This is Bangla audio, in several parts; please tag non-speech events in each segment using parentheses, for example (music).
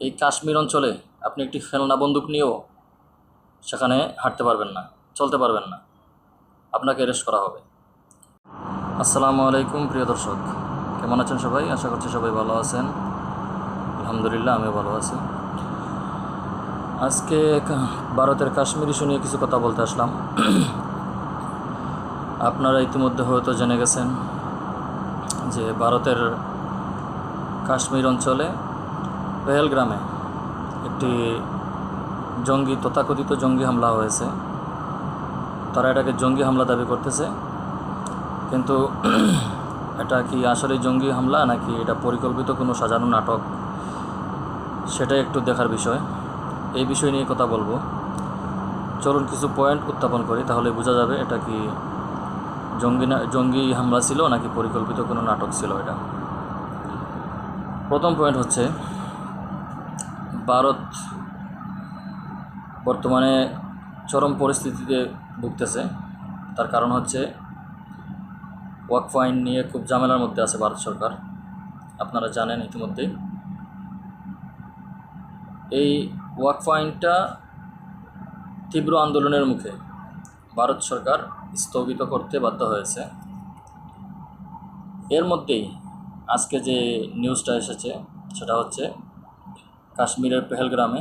এই কাশ্মীর অঞ্চলে আপনি একটি খেলনা বন্দুক নিয়েও সেখানে হাঁটতে পারবেন না, চলতে পারবেন না। আপনাকে অ্যারেস্ট করা হবে। আসসালামু আলাইকুম, প্রিয় দর্শক। কেমন আছেন সবাই? আশা করছি সবাই ভালো আছেন। আলহামদুলিল্লাহ, আমিও ভালো আছি। আজকে ভারতের কাশ্মীর ইস্যু নিয়ে কিছু কথা বলতে আসলাম। আপনারা ইতিমধ্যে হয়তো জেনে গেছেন যে ভারতের কাশ্মীর অঞ্চলে পেহেলগ্রামে একটি জঙ্গি, তথাকথিত জঙ্গি হামলা হয়েছে। তারা এটাকে জঙ্গি হামলা দাবি করতেছে। কিন্তু (clears throat) এটা কি আসলে জঙ্গি হামলা, নাকি এটা পরিকল্পিত কোনো সাজানো নাটক? সেটাই একটু দেখার বিষয়। এই বিষয় নিয়ে কথা বলব। চলুন কিছু পয়েন্ট উত্থাপন করি, তাহলে বোঝা যাবে এটা কি জঙ্গি না, জঙ্গি হামলা ছিল, নাকি পরিকল্পিত কোনো নাটক ছিল এটা। প্রথম পয়েন্ট হচ্ছে ভারত বর্তমানে চরম পরিস্থিতিতে ভুগতেছে। তার কারণ হচ্ছে ওয়াকফ আইন নিয়ে খুব ঝামেলার মধ্যে আছে ভারত সরকার। আপনারা জানেন ইতিমধ্যেই এই ওয়াকফ আইনটা তীব্র আন্দোলনের মুখে ভারত সরকার স্থগিত করতে বাধ্য হয়েছে। এর মধ্যেই আজকে যে নিউজটা এসেছে, সেটা হচ্ছে কাশ্মীরের পেহেলগ্রামে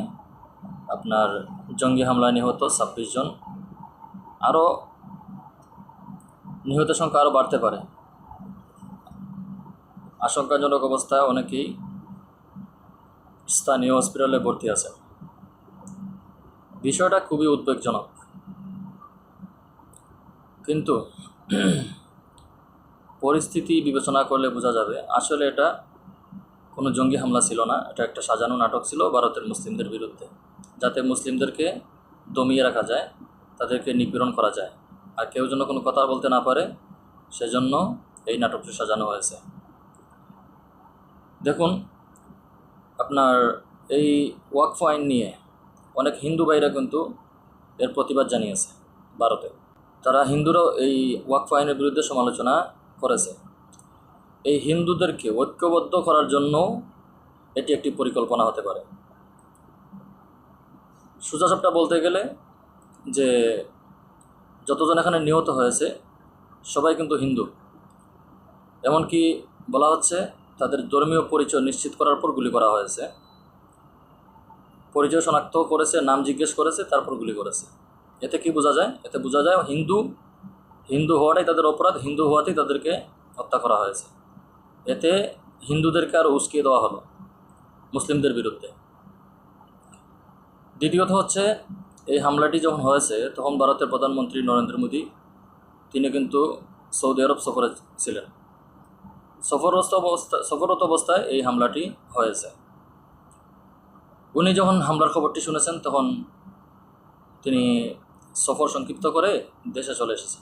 আপনার জঙ্গি হামলায় নিহত ছাব্বিশ জন। আরও নিহত সংখ্যা আরও বাড়তে পারে। আশঙ্কাজনক অবস্থায় অনেকেই স্থানীয় হসপিটালে ভর্তি আছে বিষয়টা খুবই উদ্বেগজনক। কিন্তু (clears throat) পরিস্থিতি বিবেচনা করলে বোঝা যাবে, আসলে এটা কোনো জঙ্গি হামলা ছিল না, এটা একটা সাজানো নাটক ছিল ভারতের মুসলিমদের বিরুদ্ধে, যাতে মুসলিমদেরকে দমিয়ে রাখা যায়, তাদেরকে নিপীড়ন করা যায়। আর কেউ যেন কোনো কথা বলতে না পারে, সেজন্য এই নাটকটি সাজানো হয়েছে। দেখুন, আপনার এই ওয়াকফ আইন নিয়ে অনেক হিন্দু ভাইরা কিন্তু এর প্রতিবাদ জানিয়েছে ভারতে। তারা হিন্দুরাও এই ওয়াকফ আইনের বিরুদ্ধে সমালোচনা করেছে। এই হিন্দুদেরকে ঐক্যবদ্ধ করার জন্য এটি একটি পরিকল্পনা হতে পারে। সুজা সোজাসাপটা বলতে গেলে যে যতজন এখানে নিহত হয়েছে, সবাই কিন্তু হিন্দু। এমনকি বলা হচ্ছে তাদের ধর্মীয় পরিচয় নিশ্চিত করার পর গুলি করা হয়েছে। পরিচয় শনাক্ত করেছে, নাম জিজ্ঞেস করেছে, তারপর গুলি করেছে। এতে কি বোঝা যায়? এতে বোঝা যায় হিন্দু হিন্দু হওয়াটাই তাদের অপরাধ, হিন্দু হওয়াতেই তাদেরকে হত্যা করা হয়েছে। এতে হিন্দুদেরকে আরও উস্কিয়ে দেওয়া হলো, মুসলিমদের বিরুদ্ধে। দ্বিতীয়ত হচ্ছে, এই হামলাটি যখন হয়েছে, তখন ভারতের প্রধানমন্ত্রী নরেন্দ্র মোদী, তিনি কিন্তু সৌদি আরব সফরে ছিলেন। সফররত অবস্থা, সফররত অবস্থায় এই হামলাটি হয়েছে। উনি যখন হামলার খবরটি শুনেছেন, তখন তিনি সফর সংক্ষিপ্ত করে দেশে চলে এসেছেন।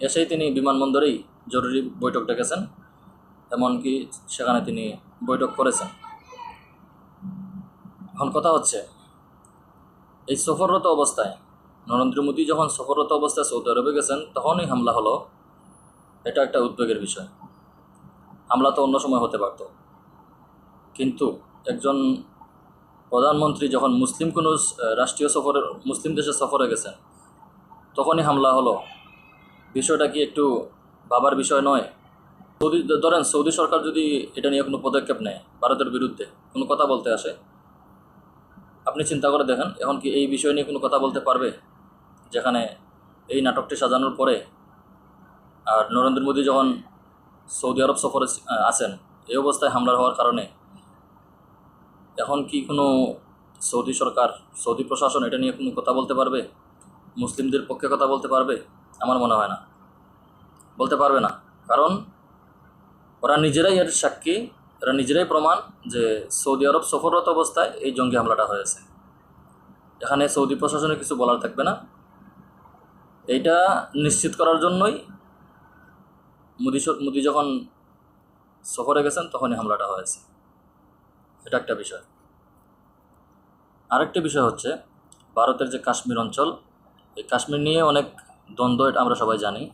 এসেই তিনি বিমানবন্দরেই জরুরি বৈঠক ডেকেছেন। এমনকি সেখানে তিনি বৈঠক করেছেন। এখন কথা হচ্ছে, এই সফররত অবস্থায় নরেন্দ্র মোদী যখন সফররত অবস্থায় সৌদি আরবে গেছেন, তখনই হামলা হলো। এটা একটা উদ্বেগের বিষয়। হামলা তো অন্য সময় হতে পারত। কিন্তু একজন প্রধানমন্ত্রী যখন মুসলিম কোনো রাষ্ট্রীয় সফরে মুসলিম দেশে সফরে গেছেন, তখনই হামলা হলো। বিষয়টা কি একটু ভাবার বিষয় নয়? সৌদি ধরেন সৌদি সরকার যদি এটা নিয়ে কোনো পদক্ষেপ নেয় ভারতের বিরুদ্ধে, কোনো কথা বলতে আসে? আপনি চিন্তা করে দেখেন, এখন কি এই বিষয় নিয়ে কোনো কথা বলতে পারবে? যেখানে এই নাটকটি সাজানোর পরে আর নরেন্দ্র মোদী যখন সৌদি আরব সফরে আছেন এই অবস্থায় হামলা হওয়ার কারণে এখন কি কোনো সৌদি সরকার, সৌদি প্রশাসন এটা নিয়ে কোনো কথা বলতে পারবে? মুসলিমদের পক্ষে কথা বলতে পারবে? আমার মনে হয় না। বলতে পারবে না। কারণ ওরা নিজেরাই এর সাক্ষী, এরা নিজেরাই প্রমাণ যে সৌদি আরব সফররত অবস্থায় এই জঙ্গি হামলাটা হয়েছে। এখানে সৌদি প্রশাসনে কিছু বলার থাকবে না। এইটা নিশ্চিত করার জন্যই মোদি মোদি যখন সফরে গেছেন তখনই হামলাটা হয়েছে। এটা একটা বিষয়। আরেকটা বিষয় হচ্ছে, ভারতের যে কাশ্মীর অঞ্চল, এই কাশ্মীর নিয়ে অনেক দ্বন্দ্ব, এটা আমরা সবাই জানি।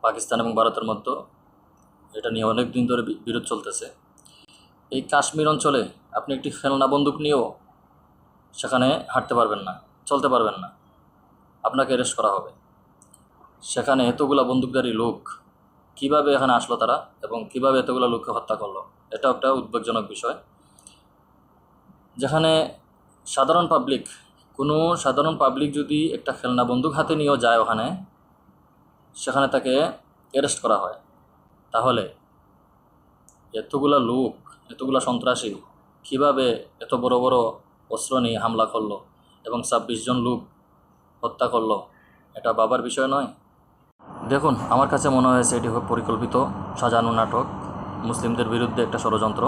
পাকিস্তান এবং ভারতের মধ্যে এটা নিয়ে অনেক দিন ধরে বিরোধ চলতেছে। এই কাশ্মীর অঞ্চলে আপনি একটি খেলনা বন্দুক নিয়েও সেখানে হাঁটতে পারবেন না, চলতে পারবেন না। আপনাকে অ্যারেস্ট করা হবে। সেখানে এতগুলা বন্দুকধারী লোক কীভাবে এখানে আসলো তারা এবং কীভাবে এতগুলো লোককে হত্যা করল এটা একটা উদ্বেগজনক বিষয়। যেখানে সাধারণ পাবলিক কোনো সাধারণ পাবলিক যদি একটা খেলনা বন্দুক হাতে নিয়েও যায় ওখানে, সেখানে তাকে অ্যারেস্ট করা হয়। তাহলে এতগুলা লোক, এতগুলা সন্ত্রাসী কীভাবে এত বড় বড় অস্ত্র নিয়ে হামলা করল এবং ছাব্বিশ জন লোক হত্যা করল, এটা বাবার বিষয় নয়? দেখুন, আমার কাছে মনে হয়েছে এটি পরিকল্পিত, সাজানো নাটক, মুসলিমদের বিরুদ্ধে একটা ষড়যন্ত্র।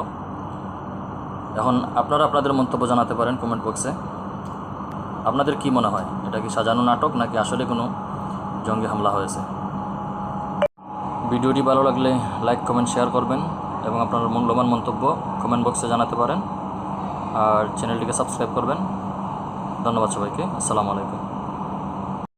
এখন আপনারা আপনাদের মন্তব্য জানাতে পারেন কমেন্ট বক্সে আপনাদের কি মনে হয়, এটা কি সাজানো নাটক নাকি আসলে কোনো জঙ্গি হামলা হয়েছে? ভিডিওটি ভালো লাগলে লাইক, কমেন্ট, শেয়ার করবেন এবং আপনার মূল্যবান মন্তব্য কমেন্ট বক্সে জানাতে পারেন। আর চ্যানেলটিকে সাবস্ক্রাইব করবেন। ধন্যবাদ সবাইকে। আসসালামু আলাইকুম।